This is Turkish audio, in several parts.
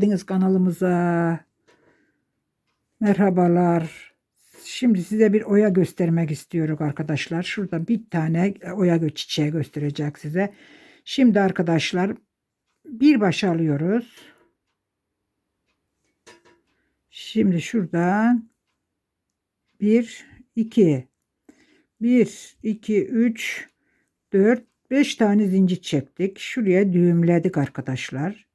geldiniz kanalımıza. Merhabalar. Şimdi size bir oya göstermek istiyorum arkadaşlar. Şurada bir tane oya çiçeği gösterecek size. Şimdi arkadaşlar bir baş alıyoruz. Şimdi şuradan bir, iki, bir, iki, üç, dört, beş tane zincir çektik. Şuraya düğümledik arkadaşlar.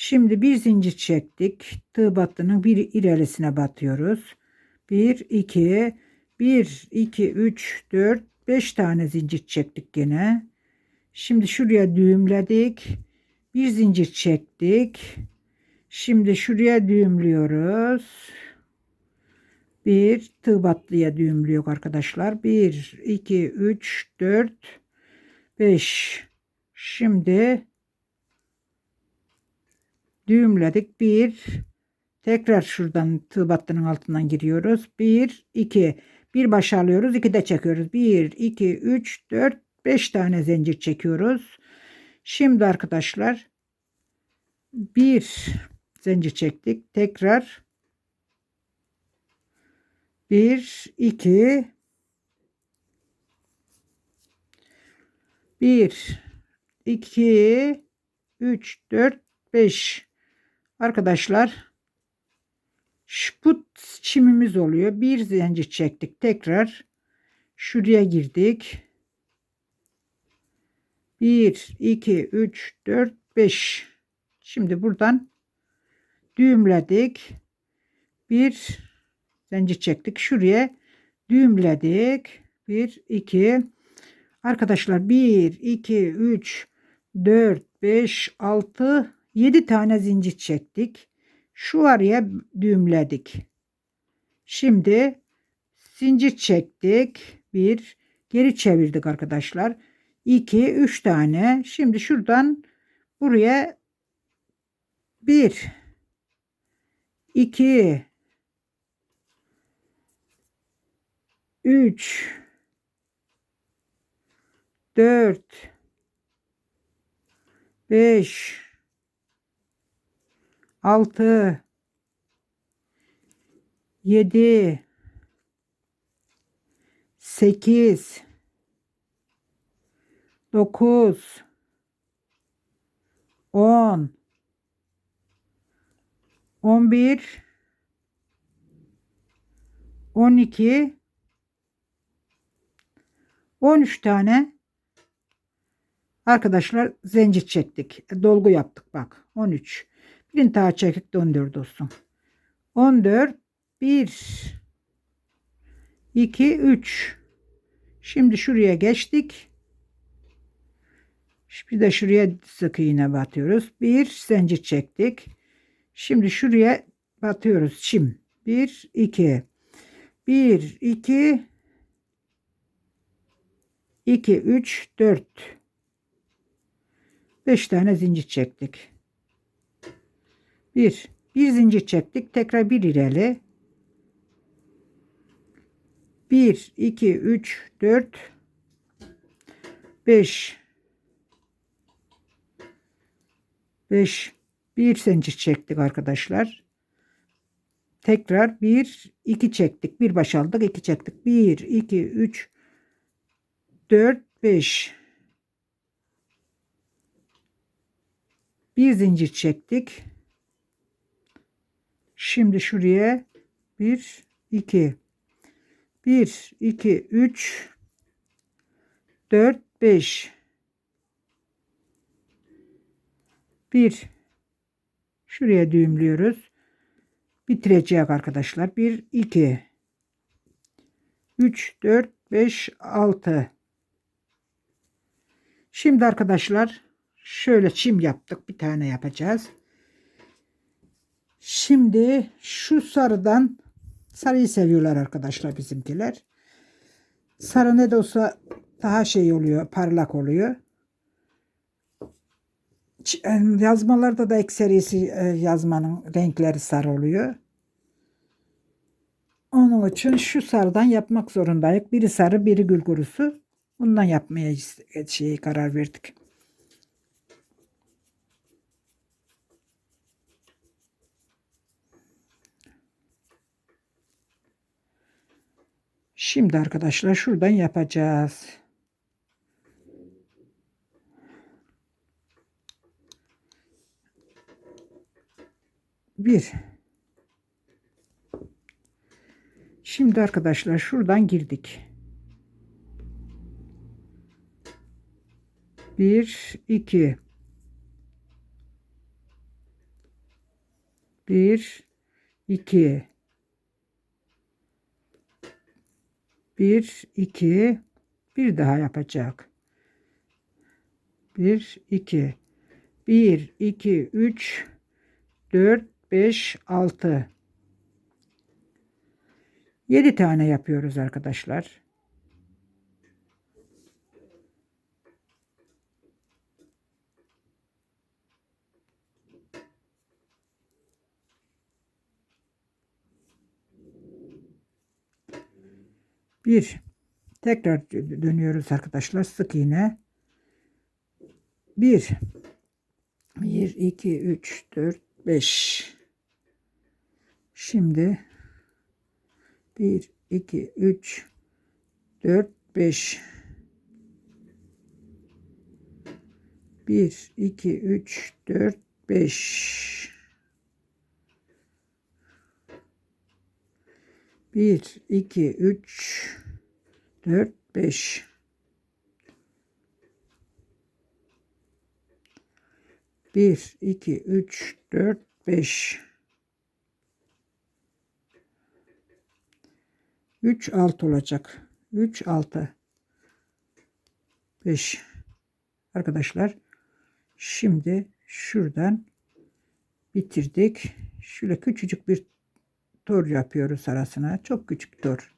Şimdi bir zincir çektik. Tığ battının bir ilerisine batıyoruz. 1 2 1 2 3 4 5 tane zincir çektik gene. Şimdi şuraya düğümledik. Bir zincir çektik. Şimdi şuraya düğümlüyoruz. Bir tığ battıya düğümlüyor arkadaşlar. 1 2 3 4 5 Şimdi düğümledik. Bir tekrar şuradan tığ battının altından giriyoruz. Bir iki bir baş alıyoruz. iki de çekiyoruz. Bir iki üç dört beş tane zincir çekiyoruz. Şimdi arkadaşlar bir zincir çektik. Tekrar bir iki bir iki üç dört beş Arkadaşlar bu çimimiz oluyor. Bir zincir çektik. Tekrar şuraya girdik. 1, 2, 3, 4, 5. Şimdi buradan düğümledik. Bir zincir çektik. Şuraya düğümledik. 1, 2. Arkadaşlar 1, 2, 3, 4, 5, 6, 7 tane zincir çektik. Şu araya düğümledik. Şimdi zincir çektik. Bir geri çevirdik arkadaşlar. 2 3 tane. Şimdi şuradan buraya 1 2 3 4 5 6 7 8 9 10 11 12 13 tane. Arkadaşlar zincir çektik. Dolgu yaptık bak. 13 Birini daha çekip döndür dostum. 14 1 2 3 Şimdi şuraya geçtik. Bir de şuraya sık iğne batıyoruz. Bir zincir çektik. Şimdi şuraya batıyoruz. Çim. 1 2 1 2 2 3 4 5 tane zincir çektik. Bir, bir zincir çektik. Tekrar bir ileri. Bir, iki, üç, dört, beş, beş, bir zincir çektik arkadaşlar. Tekrar bir, iki çektik. Bir baş aldık, iki çektik. Bir, iki, üç, dört, beş. Bir zincir çektik. Şimdi şuraya 1 2 1 2 3 4 5 1 şuraya düğümlüyoruz. Bitireceğiz arkadaşlar. 1 2 3 4 5 6 Şimdi arkadaşlar şöyle çim yaptık. Bir tane yapacağız. Şimdi şu sarıdan sarıyı seviyorlar arkadaşlar bizimkiler. Sarı ne de olsa daha şey oluyor, parlak oluyor. Yazmalarda da ekserisi yazmanın renkleri sarı oluyor. Onun için şu sarıdan yapmak zorundayız. Biri sarı, biri gül kurusu. Bundan yapmaya şey karar verdik. Şimdi arkadaşlar şuradan yapacağız. Bir. Şimdi arkadaşlar şuradan girdik. Bir, iki. Bir, iki. Bir, iki. Bir daha yapacak. Bir, iki. Bir, iki, üç, dört, beş, altı. Yedi tane yapıyoruz arkadaşlar. Bir. Tekrar dönüyoruz arkadaşlar. Sık iğne. Bir. Bir, iki, üç, dört, beş. Şimdi bir, iki, üç, dört, beş. Bir, iki, üç, dört, beş. Bir, iki, üç, dört, beş. Bir, iki, üç, dört, beş. Üç, alt olacak. Üç, altı. Beş. Arkadaşlar şimdi şuradan bitirdik. Şöyle küçücük bir tor yapıyoruz arasına. Çok küçük tor.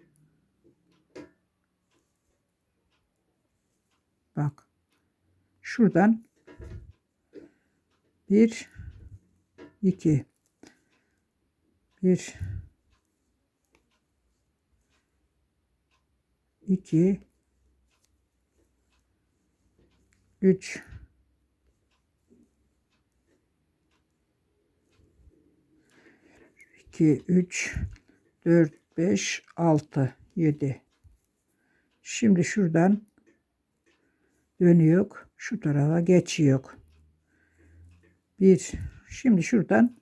Bak. Şuradan bir iki bir iki üç 2, 3, 4, 5, 6, 7. Şimdi şuradan dönüyor. Şu tarafa geçiyor. 1. Şimdi şuradan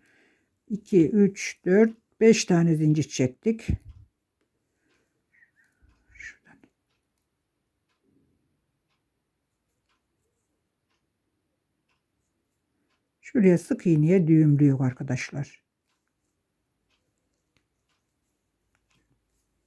2, 3, 4, 5 tane zincir çektik. Şuraya sık iğneye düğümlüyor arkadaşlar.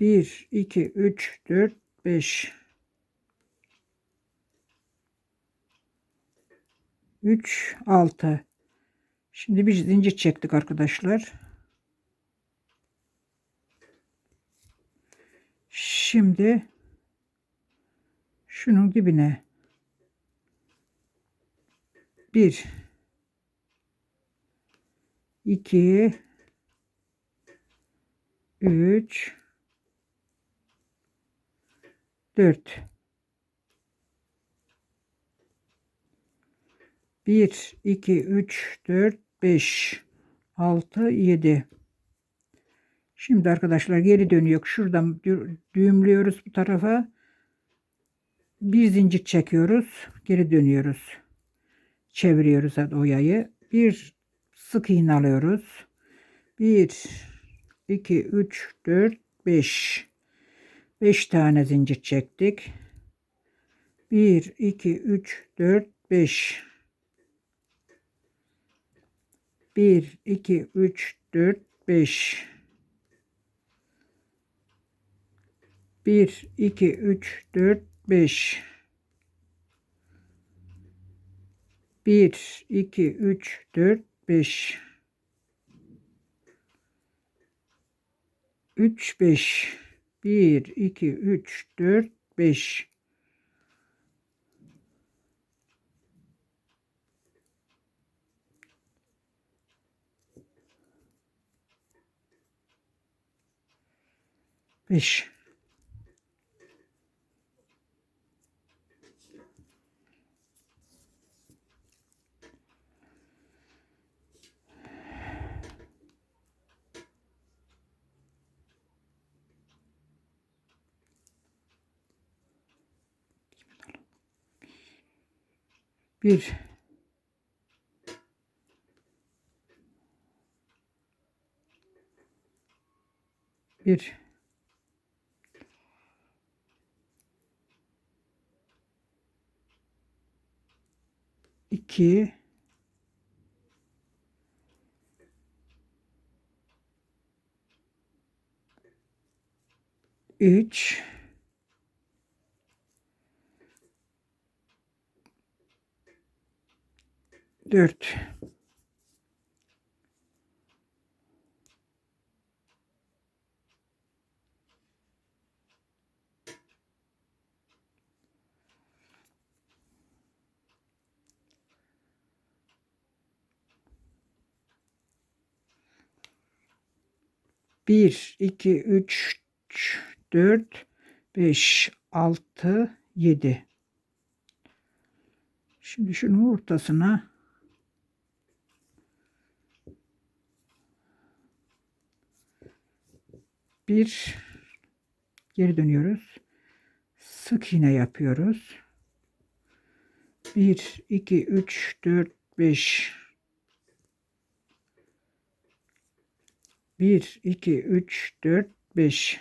1, 2, 3, 4, 5. 3, 6. Şimdi bir zincir çektik arkadaşlar. Şimdi şunun dibine 1 2 3 4 1 2 3 4 5 6 7 Şimdi arkadaşlar geri dönüyor. Şuradan düğümlüyoruz bu tarafa. Bir zincir çekiyoruz. Geri dönüyoruz. Çeviriyoruz oyayı. Bir sık iğne alıyoruz. 1 2 3 4 5 5 tane zincir çektik. 1 2 3 4 5 1 2 3 4 5 1 2 3 4 5 1 2 3 4 5 3 5 1 2 3 4 5 5 Bir. Bir. İki. Üç. Dört. Bir, iki, üç, dört, beş, altı, yedi. Şimdi şunun ortasına bir geri dönüyoruz. Sık iğne yapıyoruz. 1 2 3 4 5 1 2 3 4 5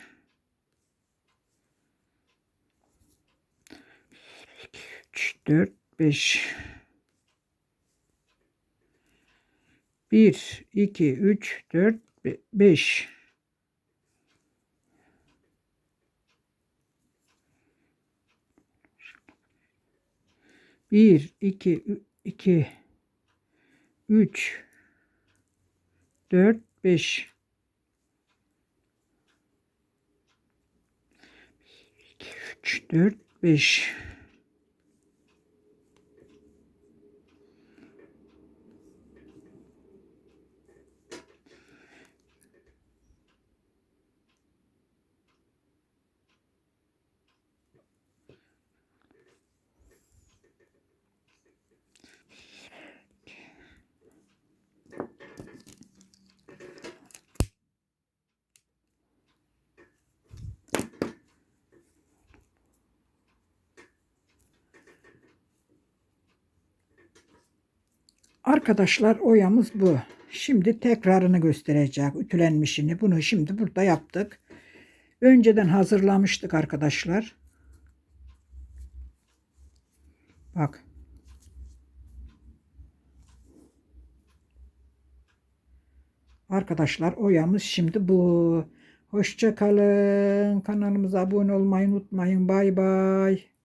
3 4 5 1 2 3 4 5 1 2 2 3 4 5 3 4 5 Arkadaşlar oyamız bu. Şimdi tekrarını gösterecek. Ütülenmişini. Bunu şimdi burada yaptık. Önceden hazırlamıştık arkadaşlar. Bak. Arkadaşlar oyamız şimdi bu. Hoşça kalın. Kanalımıza abone olmayı unutmayın. Bay bay.